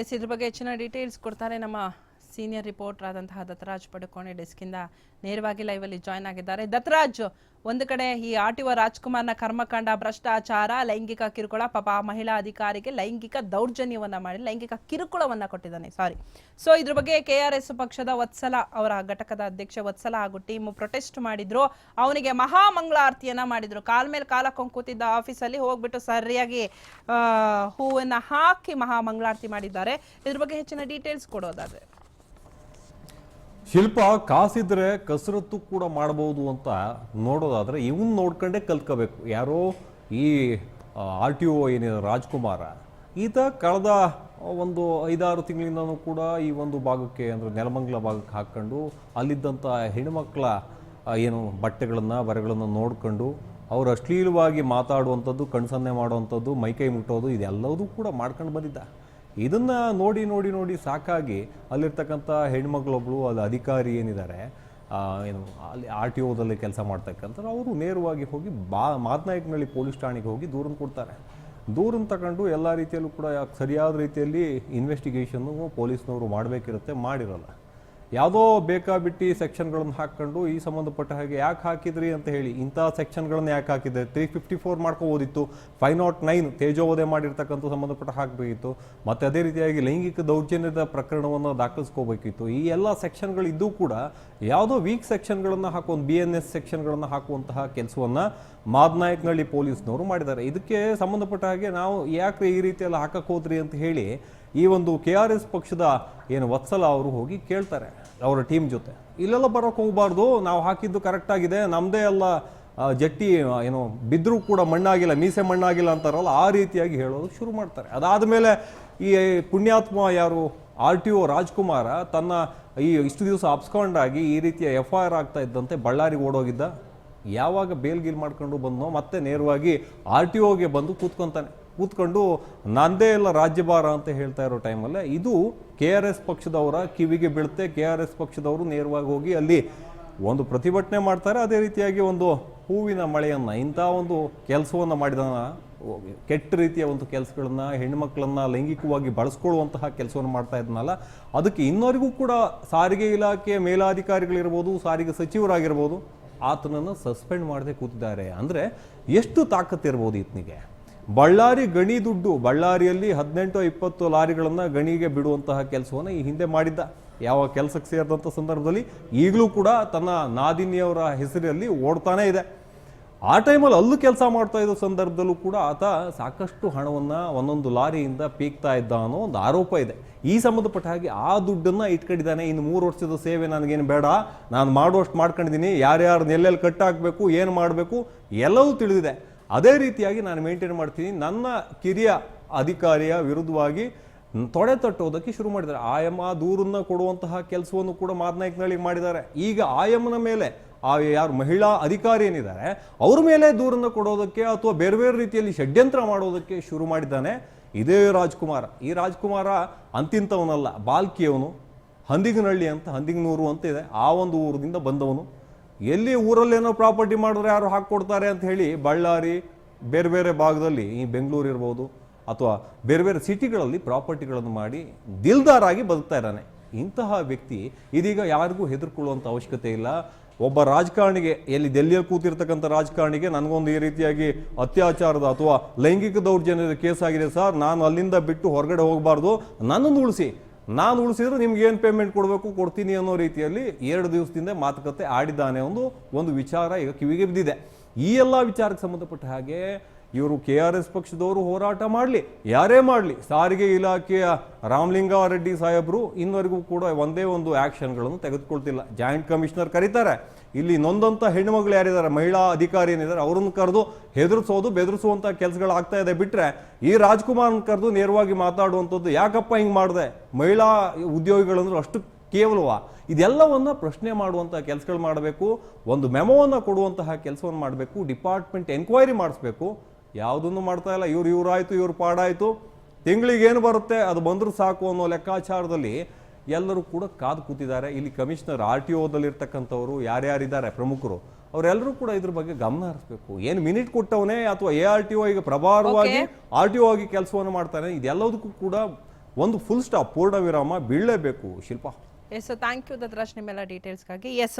S ಇದ್ರ ಬಗ್ಗೆ ಹೆಚ್ಚಿನ ಡೀಟೇಲ್ಸ್ ಕೊಡ್ತಾರೆ ನಮ್ಮ ಸೀನಿಯರ್ ರಿಪೋರ್ಟರ್ ಆದಂತಹ ದತ್ತರಾಜ್ ಪಡುಕೋಣೆ ಡೆಸ್ಕಿಂದ ನೇರವಾಗಿ ಲೈವ್ ಅಲ್ಲಿ ಜಾಯ್ನ್ ಆಗಿದ್ದಾರೆ. ದತ್ತರಾಜ್, ಒಂದು ಕಡೆ ಈ ಆರ್ ಟಿ ಒ ರಾಜ್ಕುಮಾರ್ನ ಕರ್ಮಕಾಂಡ, ಭ್ರಷ್ಟಾಚಾರ, ಲೈಂಗಿಕ ಕಿರುಕುಳ, ಪಾಪ ಮಹಿಳಾ ಅಧಿಕಾರಿಗೆ ಲೈಂಗಿಕ ದೌರ್ಜನ್ಯವನ್ನ ಮಾಡಿ, ಲೈಂಗಿಕ ಕಿರುಕುಳವನ್ನ ಕೊಟ್ಟಿದ್ದಾನೆ. ಸಾರಿ ಸೊ ಇದ್ರ ಬಗ್ಗೆ ಕೆ ಆರ್ ಎಸ್ ಪಕ್ಷದ ವತ್ಸಲ, ಅವರ ಘಟಕದ ಅಧ್ಯಕ್ಷ ವತ್ಸಲ ಹಾಗೂ ಟೀಮ್ ಪ್ರೊಟೆಸ್ಟ್ ಮಾಡಿದ್ರು. ಅವನಿಗೆ ಮಹಾ ಮಂಗಳಾರತಿಯನ್ನ ಮಾಡಿದ್ರು. ಕಾಲ್ ಮೇಲೆ ಕಾಲ ಕೊಂಕುತ್ತಿದ್ದ ಆಫೀಸಲ್ಲಿ ಹೋಗ್ಬಿಟ್ಟು ಸರಿಯಾಗಿ ಹೂವನ್ನು ಹಾಕಿ ಮಹಾ ಮಂಗಳಾರತಿ ಮಾಡಿದ್ದಾರೆ. ಇದ್ರ ಬಗ್ಗೆ ಹೆಚ್ಚಿನ ಡೀಟೇಲ್ಸ್ ಕೊಡೋದಾದ್ರೆ. ಶಿಲ್ಪ ಕಾಸಿದ್ರೆ ಕಸರತ್ತು ಕೂಡ ಮಾಡಬಹುದು ಅಂತ ನೋಡೋದಾದ್ರೆ ಇವನ್ ನೋಡ್ಕೊಂಡೇ ಕಲ್ತ್ಕೋಬೇಕು. ಯಾರೋ ಈ ಆರ್ ಟಿ ಒ ಏನಿದೆ, ರಾಜ್ಕುಮಾರ. ಈತ ಕಳೆದ ಒಂದು ಐದಾರು ತಿಂಗಳಿಂದನೂ ಕೂಡ ಈ ಒಂದು ಭಾಗಕ್ಕೆ ಅಂದರೆ ನೆಲಮಂಗಲ ಭಾಗಕ್ಕೆ ಹಾಕ್ಕೊಂಡು ಅಲ್ಲಿದ್ದಂಥ ಹೆಣ್ಮಕ್ಳ ಏನು ಬಟ್ಟೆಗಳನ್ನು ಬರೆಗಳನ್ನು ನೋಡ್ಕೊಂಡು ಅವರು ಅಶ್ಲೀಲವಾಗಿ ಮಾತಾಡುವಂಥದ್ದು, ಕಣ್ಸನ್ನೆ ಮಾಡುವಂಥದ್ದು ಮೈಕೈ ಮುಟ್ಟೋದು, ಇದೆಲ್ಲದೂ ಕೂಡ ಮಾಡ್ಕೊಂಡು ಬಂದಿದ್ದ. ಇದನ್ನ ನೋಡಿ ನೋಡಿ ನೋಡಿ ಸಾಕಾಗಿ ಅಲ್ಲಿರ್ತಕ್ಕಂಥ ಹೆಣ್ಮಕ್ಳೊಬ್ಳು ಅಲ್ಲಿ, ಅಧಿಕಾರಿ ಏನಿದ್ದಾರೆ ಏನು, ಅಲ್ಲಿ ಆರ್ ಟಿ ಒದಲ್ಲಿ ಕೆಲಸ ಮಾಡ್ತಕ್ಕಂಥವ್ರು, ಅವರು ನೇರವಾಗಿ ಹೋಗಿ ಬಾ, ಮಾತನಾಯಕನಹಳ್ಳಿ ಪೊಲೀಸ್ ಠಾಣೆಗೆ ಹೋಗಿ ದೂರನ್ನು ಕೊಡ್ತಾರೆ. ದೂರನ್ನು ತಗೊಂಡು ಎಲ್ಲ ರೀತಿಯಲ್ಲೂ ಕೂಡ ಸರಿಯಾದ ರೀತಿಯಲ್ಲಿ ಇನ್ವೆಸ್ಟಿಗೇಷನ್ನು ಪೊಲೀಸ್ನವರು ಮಾಡಬೇಕಿರುತ್ತೆ, ಮಾಡಿರಲ್ಲ. ಯಾವುದೋ ಬೇಕಾಬಿಟ್ಟಿ ಸೆಕ್ಷನ್ಗಳನ್ನು ಹಾಕ್ಕೊಂಡು ಈ ಸಂಬಂಧಪಟ್ಟ ಹಾಗೆ ಯಾಕೆ ಹಾಕಿದ್ರಿ ಅಂತ ಹೇಳಿ ಇಂಥ ಸೆಕ್ಷನ್ಗಳನ್ನು ಯಾಕೆ ಹಾಕಿದ್ರೆ? ತ್ರೀ ಫಿಫ್ಟಿ ಫೋರ್ ಮಾಡ್ಕೋಬೋದಿತ್ತು ಫೈವ್ ನಾಟ್ ನೈನ್ ತೇಜೋವಧೆ ಮಾಡಿರ್ತಕ್ಕಂಥ ಸಂಬಂಧಪಟ್ಟ ಹಾಕಬೇಕಿತ್ತು ಮತ್ತು ಅದೇ ರೀತಿಯಾಗಿ ಲೈಂಗಿಕ ದೌರ್ಜನ್ಯದ ಪ್ರಕರಣವನ್ನು ದಾಖಲಿಸ್ಕೋಬೇಕಿತ್ತು. ಈ ಎಲ್ಲ ಸೆಕ್ಷನ್ಗಳಿದ್ದೂ ಕೂಡ ಯಾವುದೋ ವೀಕ್ ಸೆಕ್ಷನ್ಗಳನ್ನು ಹಾಕುವಂಥ ಬಿ ಎನ್ ಎಸ್ ಸೆಕ್ಷನ್ಗಳನ್ನು ಹಾಕುವಂತಹ ಕೆಲಸವನ್ನು ಮಾದನಾಯಕನಹಳ್ಳಿ ಪೊಲೀಸ್ನವರು ಮಾಡಿದ್ದಾರೆ. ಇದಕ್ಕೆ ಸಂಬಂಧಪಟ್ಟ ಹಾಗೆ ನಾವು ಯಾಕೆ ಈ ರೀತಿಯೆಲ್ಲ ಹಾಕಕ್ಕೆ ಹೋದ್ರಿ ಅಂತ ಹೇಳಿ ಈ ಒಂದು ಕೆ ಆರ್ ಎಸ್ ಪಕ್ಷದ ಏನು ವತ್ಸಲ ಅವರು ಹೋಗಿ ಕೇಳ್ತಾರೆ ಅವರ ಟೀಮ್ ಜೊತೆ. ಇಲ್ಲೆಲ್ಲ ಬರೋಕೆ ಹೋಗಬಾರ್ದು, ನಾವು ಹಾಕಿದ್ದು ಕರೆಕ್ಟಾಗಿದೆ ನಮ್ಮದೇ ಎಲ್ಲ ಜಟ್ಟಿ ಏನು ಬಿದ್ದರೂ ಕೂಡ ಮಣ್ಣಾಗಿಲ್ಲ, ಮೀಸೆ ಮಣ್ಣಾಗಿಲ್ಲ ಅಂತಾರಲ್ಲ, ಆ ರೀತಿಯಾಗಿ ಹೇಳೋದು ಶುರು ಮಾಡ್ತಾರೆ. ಅದಾದ ಮೇಲೆ ಈ ಪುಣ್ಯಾತ್ಮ ಯಾರು, ಆರ್ ಟಿ ಒ ರಾಜ್ಕುಮಾರ ತನ್ನ ಈ ಇಷ್ಟು ದಿವಸ ಅಪ್ಸ್ಕೊಂಡಾಗಿ ಈ ರೀತಿಯ ಎಫ್ ಐ ಆರ್ ಆಗ್ತಾ ಇದ್ದಂತೆ ಬಳ್ಳಾರಿಗೆ ಓಡೋಗಿದ್ದ. ಯಾವಾಗ ಬೇಲ್ ಗೀಲ್ ಮಾಡ್ಕೊಂಡು ಬಂದನೋ ಮತ್ತೆ ನೇರವಾಗಿ ಆರ್ ಟಿ ಒಗೆ ಬಂದು ಕೂತ್ಕೊಂತಾನೆ. ಕೂತ್ಕೊಂಡು ನಂದೇ ಎಲ್ಲ ರಾಜ್ಯಭಾರ ಅಂತ ಹೇಳ್ತಾ ಇರೋ ಟೈಮಲ್ಲೇ ಇದು ಕೆ ಆರ್ ಎಸ್ ಪಕ್ಷದವರ ಕಿವಿಗೆ ಬೀಳುತ್ತೆ. ಕೆ ಆರ್ ಎಸ್ ಪಕ್ಷದವರು ನೇರವಾಗಿ ಹೋಗಿ ಅಲ್ಲಿ ಒಂದು ಪ್ರತಿಭಟನೆ ಮಾಡ್ತಾರೆ. ಅದೇ ರೀತಿಯಾಗಿ ಒಂದು ಹೂವಿನ ಮಳೆಯನ್ನು, ಇಂಥ ಒಂದು ಕೆಲಸವನ್ನು ಮಾಡಿದ ಕೆಟ್ಟ ರೀತಿಯ ಒಂದು ಕೆಲಸಗಳನ್ನು, ಹೆಣ್ಮಕ್ಳನ್ನ ಲೈಂಗಿಕವಾಗಿ ಬಳಸ್ಕೊಳ್ಳುವಂತಹ ಕೆಲಸವನ್ನು ಮಾಡ್ತಾ ಇದ್ನಲ್ಲ, ಅದಕ್ಕೆ ಇನ್ನೋರಿಗೂ ಕೂಡ ಸಾರಿಗೆ ಇಲಾಖೆಯ ಮೇಲಾಧಿಕಾರಿಗಳಿರ್ಬೋದು, ಸಾರಿಗೆ ಸಚಿವರಾಗಿರ್ಬೋದು ಆತನನ್ನು ಸಸ್ಪೆಂಡ್ ಮಾಡದೆ ಕೂತಿದ್ದಾರೆ. ಅಂದರೆ ಎಷ್ಟು ತಾಕತ್ತಿರ್ಬೋದು ಈತನಿಗೆ ಬಳ್ಳಾರಿ ಗಣಿ ದುಡ್ಡು, ಬಳ್ಳಾರಿಯಲ್ಲಿ ಹದಿನೆಂಟು ಇಪ್ಪತ್ತು ಲಾರಿಗಳನ್ನು ಗಣಿಗೆ ಬಿಡುವಂತಹ ಕೆಲಸವನ್ನು ಈ ಹಿಂದೆ ಮಾಡಿದ್ದ. ಯಾವ ಕೆಲಸಕ್ಕೆ ಸೇರಿದಂಥ ಸಂದರ್ಭದಲ್ಲಿ ಈಗಲೂ ಕೂಡ ತನ್ನ ನಾದಿನಿಯವರ ಹೆಸರಲ್ಲಿ ಓಡ್ತಾನೇ ಇದೆ. ಆ ಟೈಮಲ್ಲಿ ಅಲ್ಲೂ ಕೆಲಸ ಮಾಡ್ತಾ ಇದ್ದ ಸಂದರ್ಭದಲ್ಲೂ ಕೂಡ ಆತ ಸಾಕಷ್ಟು ಹಣವನ್ನು ಒಂದೊಂದು ಲಾರಿಯಿಂದ ಪೀಕ್ತಾ ಇದ್ದ ಅನ್ನೋ ಒಂದು ಆರೋಪ ಇದೆ. ಈ ಸಂಬಂಧಪಟ್ಟ ಹಾಗೆ ಆ ದುಡ್ಡನ್ನು ಇಟ್ಕೊಂಡಿದ್ದಾನೆ. ಇನ್ನು ಮೂರು ವರ್ಷದ ಸೇವೆ ನನಗೇನು ಬೇಡ. ನಾನು ಮಾಡುವಷ್ಟು ಮಾಡ್ಕೊಂಡಿದ್ದೀನಿ. ಯಾರ್ಯಾರು ಎಲ್ಲೆಲ್ಲಿ ಕಟ್ ಹಾಕಬೇಕು ಏನು ಮಾಡಬೇಕು, ಎಲ್ಲವೂ ತಿಳಿದಿದೆ. ಅದೇ ರೀತಿಯಾಗಿ ನಾನು ಮೇಂಟೈನ್ ಮಾಡ್ತೀನಿ. ನನ್ನ ಕಿರಿಯ ಅಧಿಕಾರಿಯ ವಿರುದ್ಧವಾಗಿ ತೊಡೆ ತಟ್ಟುವುದಕ್ಕೆ ಶುರು ಮಾಡಿದ್ದಾರೆ. ಆಯಮ್ಮ ದೂರನ್ನ ಕೊಡುವಂತಹ ಕೆಲಸವನ್ನು ಕೂಡ ಮಾದನಾಯಕನಹಳ್ಳಿಗೆ ಮಾಡಿದ್ದಾರೆ. ಈಗ ಆಯಮ್ಮನ ಮೇಲೆ ಆ ಯಾರು ಮಹಿಳಾ ಅಧಿಕಾರಿ ಏನಿದ್ದಾರೆ, ಅವ್ರ ಮೇಲೆ ದೂರನ್ನ ಕೊಡೋದಕ್ಕೆ ಅಥವಾ ಬೇರೆ ಬೇರೆ ರೀತಿಯಲ್ಲಿ ಷಡ್ಯಂತ್ರ ಮಾಡೋದಕ್ಕೆ ಶುರು ಮಾಡಿದ್ದಾನೆ ಇದೇ ರಾಜ್ಕುಮಾರ. ಈ ರಾಜ್ಕುಮಾರ ಅಂತಿಂತವನಲ್ಲ ಬಾಲ್ಕಿಯವನು, ಹಂದಿಗನಹಳ್ಳಿ ಅಂತ, ಹಂದಿಗನೂರು ಅಂತ ಇದೆ. ಆ ಒಂದು ಊರಿನಿಂದ ಬಂದವನು. ಎಲ್ಲಿ ಊರಲ್ಲೇನೋ ಪ್ರಾಪರ್ಟಿ ಮಾಡಿದ್ರೆ ಯಾರು ಹಾಕ್ಕೊಡ್ತಾರೆ ಅಂತ ಹೇಳಿ ಬಳ್ಳಾರಿ, ಬೇರೆ ಬೇರೆ ಭಾಗದಲ್ಲಿ, ಈ ಬೆಂಗಳೂರು ಇರ್ಬೋದು, ಅಥವಾ ಬೇರೆ ಬೇರೆ ಸಿಟಿಗಳಲ್ಲಿ ಪ್ರಾಪರ್ಟಿಗಳನ್ನು ಮಾಡಿ ದಿಲ್ದಾರಾಗಿ ಬದುಕ್ತಾ ಇದ್ದಾನೆ. ಇಂತಹ ವ್ಯಕ್ತಿ ಇದೀಗ ಯಾರಿಗೂ ಹೆದರ್ಕೊಳ್ಳುವಂಥ ಅವಶ್ಯಕತೆ ಇಲ್ಲ. ಒಬ್ಬ ರಾಜಕಾರಣಿಗೆ, ಎಲ್ಲಿ ದೆಲ್ಲಿಯಲ್ಲಿ ಕೂತಿರ್ತಕ್ಕಂಥ ರಾಜಕಾರಣಿಗೆ ನನಗೊಂದು ಈ ರೀತಿಯಾಗಿ ಅತ್ಯಾಚಾರದ ಅಥವಾ ಲೈಂಗಿಕ ದೌರ್ಜನ್ಯದ ಕೇಸ್ ಆಗಿದೆ ಸರ್, ನಾನು ಅಲ್ಲಿಂದ ಬಿಟ್ಟು ಹೊರಗಡೆ ಹೋಗಬಾರ್ದು. ನನ್ನನ್ನು ಉಳಿಸಿ. ನಾನು ಉಳಿಸಿದ್ರೆ ನಿಮ್ಗೆ ಏನು ಪೇಮೆಂಟ್ ಕೊಡಬೇಕು? ಕೊಡ್ತೀನಿ ಅನ್ನೋ ರೀತಿಯಲ್ಲಿ ಎರಡು ದಿವಸದಿಂದ ಮಾತುಕತೆ ಆಡಿದ್ದಾನೆ ಒಂದು ಒಂದು ವಿಚಾರ ಈಗ ಕಿವಿಗೆ ಬಿದ್ದಿದೆ. ಈ ಎಲ್ಲ ವಿಚಾರಕ್ಕೆ ಸಂಬಂಧಪಟ್ಟ ಹಾಗೆ ಇವರು ಕೆ ಆರ್ ಎಸ್ ಪಕ್ಷದವರು ಹೋರಾಟ ಮಾಡಲಿ, ಯಾರೇ ಮಾಡಲಿ, ಸಾರಿಗೆ ಇಲಾಖೆಯ ರಾಮಲಿಂಗಾರೆಡ್ಡಿ ಸಾಹೇಬರು ಇನ್ನವರೆಗೂ ಕೂಡ ಒಂದೇ ಒಂದು ಆ್ಯಕ್ಷನ್ಗಳನ್ನು ತೆಗೆದುಕೊಳ್ತಿಲ್ಲ. ಜಾಯಿಂಟ್ ಕಮಿಷನರ್ ಕರೀತಾರೆ, ಇಲ್ಲಿ ನೊಂದಂಥ ಹೆಣ್ಣುಮಗಳು ಯಾರಿದ್ದಾರೆ, ಮಹಿಳಾ ಅಧಿಕಾರಿ ಏನಿದ್ದಾರೆ, ಅವ್ರನ್ನ ಕರೆದು ಹೆದರ್ಸೋದು ಬೆದರಿಸುವಂಥ ಕೆಲಸಗಳು ಆಗ್ತಾ ಇದೆ ಬಿಟ್ಟರೆ ಈ ರಾಜ್ಕುಮಾರ್ನ ಕರೆದು ನೇರವಾಗಿ ಮಾತಾಡುವಂಥದ್ದು ಯಾಕಪ್ಪ ಹಿಂಗೆ ಮಾಡಿದೆ? ಮಹಿಳಾ ಉದ್ಯೋಗಿಗಳಂದ್ರೂ ಅಷ್ಟು ಕೇವಲವಾ? ಇದೆಲ್ಲವನ್ನು ಪ್ರಶ್ನೆ ಮಾಡುವಂಥ ಕೆಲಸಗಳು ಮಾಡಬೇಕು, ಒಂದು ಮೆಮೋವನ್ನು ಕೊಡುವಂತಹ ಕೆಲಸವನ್ನು ಮಾಡಬೇಕು, ಡಿಪಾರ್ಟ್ಮೆಂಟ್ ಎನ್ಕ್ವೈರಿ ಮಾಡಿಸ್ಬೇಕು ಯಾವುದನ್ನು ಮಾಡ್ತಾ ಇಲ್ಲ. ಇವ್ರು ಇವ್ರಾಯ್ತು ಇವ್ರ ಪಾಡಾಯ್ತು. ತಿಂಗಳಿಗೆ ಏನು ಬರುತ್ತೆ? ಅದು ಬಂದರೂ ಸಾಕು ಅನ್ನೋ ಲೆಕ್ಕಾಚಾರದಲ್ಲಿ ಎಲ್ಲರೂ ಕೂಡ ಕಾದು ಕೂತಿದ್ದಾರೆ. ಇಲ್ಲಿ ಕಮಿಷನರ್ ಆರ್ ಟಿ ಓದಲ್ಲಿರ್ತಕ್ಕಂಥವ್ರು ಯಾರ್ಯಾರಿದ್ದಾರೆ? ಪ್ರಮುಖರು. ಅವರೆಲ್ಲರೂ ಕೂಡ ಇದ್ರ ಬಗ್ಗೆ ಗಮನ ಹರಿಸ್ಬೇಕು. ಏನು ಮಿನಿಟ್ ಕೊಟ್ಟವನೇ ಅಥವಾ ಎ ಆರ್ ಟಿ ಒ ಈಗ ಪ್ರಭಾರವಾಗಿ ಆರ್ ಟಿ ಒ ಆಗಿ ಕೆಲಸವನ್ನು ಮಾಡ್ತಾನೆ. ಇದೆಲ್ಲದಕ್ಕೂ ಕೂಡ ಒಂದು ಫುಲ್ ಸ್ಟಾಪ್ ಪೂರ್ಣ ವಿರಾಮ ಬೀಳಲೇಬೇಕು. Shilpa. Yes thank you Dattaraj ನಿಮ್ಮೆಲ್ಲ ಡೀಟೇಲ್ಸ್ಗಾಗಿ ಎಸ್